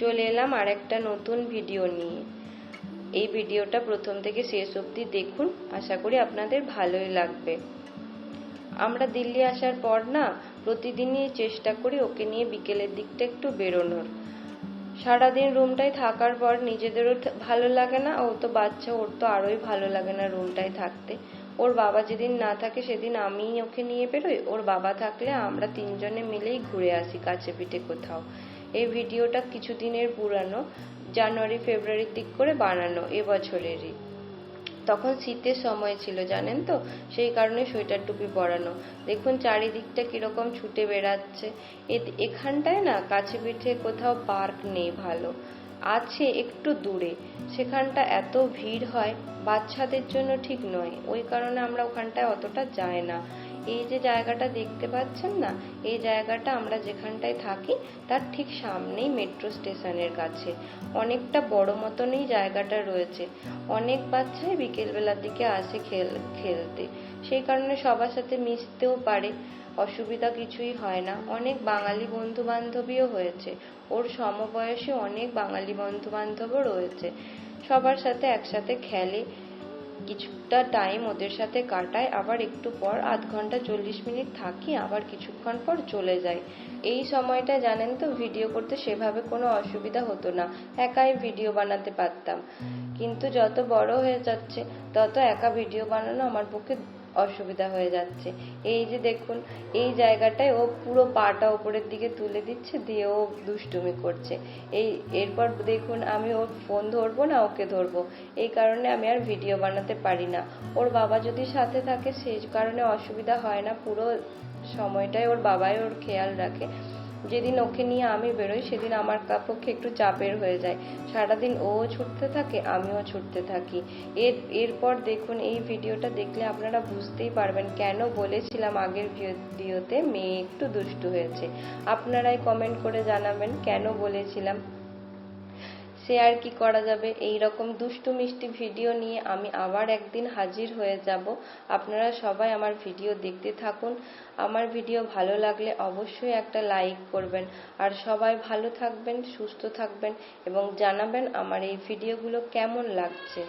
চলে এলাম আর একটা নতুন ভিডিও নিয়ে। এই ভিডিওটা প্রথম থেকে শেষ অবধি দেখুন, আশা করি আপনাদের ভালোই লাগবে। আমরা দিল্লি আসার পর না, প্রতিদিনই চেষ্টা করি ওকে নিয়ে বিকেলের দিকটা একটু বেরোনোর। সারাদিন রুমটায় থাকার পর নিজেদেরও ভালো লাগে না, ও তো বাচ্চা, ওর তো আরোই ভালো লাগে না রুমটায় থাকতে। ওর বাবা যেদিন না থাকে সেদিন আমিই ওকে নিয়ে বেরোই, ওর বাবা থাকলে আমরা তিনজনে মিলেই ঘুরে আসি কাছে পিঠে কোথাও। এই ভিডিওটা কিছুদিনের পুরানো, জানুয়ারি, ফেব্রুয়ারির দিক করে বানানো এবছরেরই। তখন শীতের সময় ছিল, জানেন তো? সেই কারণে সোয়েটার টুপি পরানো। দেখুন চারিদিকটা কীরকম ছুটে বেড়াচ্ছে। এখানটায় না কাছে পিঠে কোথাও পার্ক নেই ভালো। আছে একটু দূরে। সেখানটা এত ভিড় হয়, বাচ্চাদের জন্য ঠিক নয়। ওই কারণে আমরা ওখানটায় অতটা যাই না। এই যে জায়গাটা দেখতে পাচ্ছেন না, এই জায়গাটা আমরা যেখানটায় থাকি, তার ঠিক সামনেই মেট্রো স্টেশনের কাছে। অনেকটা বড় মতনই জায়গাটা রয়েছে। অনেক বাচ্চাই বিকেলবেলার দিকে আসে খেল, খেলতে। সেই কারণে সবার সাথে মিশতেও পারে। অসুবিধা কিছুই হয় না। অনেক বাঙালি বন্ধু বান্ধবীও হয়েছে। ওর সমবয়সী অনেক বাঙালি বন্ধু বান্ধবও রয়েছে। সবার সাথে একসাথে খেলে, কিছুটা টাইম ওদের সাথে কাটায়, আবার একটু পর আধ ঘণ্টা চল্লিশ মিনিট থাকি, আবার কিছুক্ষণ পর চলে যাই। এই সময়টা জানেন তো ভিডিও করতে সেভাবে কোনো অসুবিধা হতো না। একাই ভিডিও বানাতে পারতাম। কিন্তু যত বড় হয়ে যাচ্ছে, তত একা ভিডিও বানানো আমার পক্ষে অসুবিধা হয়ে যাচ্ছে। এই যে দেখুন, এই জায়গাটায় ও পুরো পাটা ওপরের দিকে তুলে দিচ্ছে, দিয়ে ও দুষ্টুমি করছে। এই, এরপর দেখুন, আমি ওর ফোন ধরবো না, ওকে ধরবো। এই কারণে আমি আর ভিডিও বানাতে পারি না। ওর বাবা যদি সাথে থাকে, সেই কারণে অসুবিধা হয় না। পুরো সময়টাই ওর বাবাই ওর খেয়াল রাখে। যেদিন ওকে নিয়ে আমি বেরোই, সেদিন আমার পক্ষে একটু চাপের হয়ে যায়। সারাদিন ও ছুটতে থাকে, আমিও ছুটতে থাকি। এর, এরপর দেখুন, এই ভিডিওটা দেখলে আপনারা বুঝতেই পারবেন কেন বলেছিলাম আগের ভিডিওতে মেয়ে একটু দুষ্টু হয়েছে। আপনারাই কমেন্ট করে জানাবেন কেন বলেছিলাম। সে আর কি করা যাবে? এই রকম দুষ্টু মিষ্টি ভিডিও নিয়ে আমি আবার একদিন হাজির হয়ে যাব। আপনারা সবাই আমার ভিডিও দেখতে থাকুন। আমার ভিডিও ভালো লাগলে অবশ্যই একটা লাইক করবেন। আর সবাই ভালো থাকবেন, সুস্থ থাকবেন এবং জানাবেন আমার এই ভিডিওগুলো কেমন লাগছে।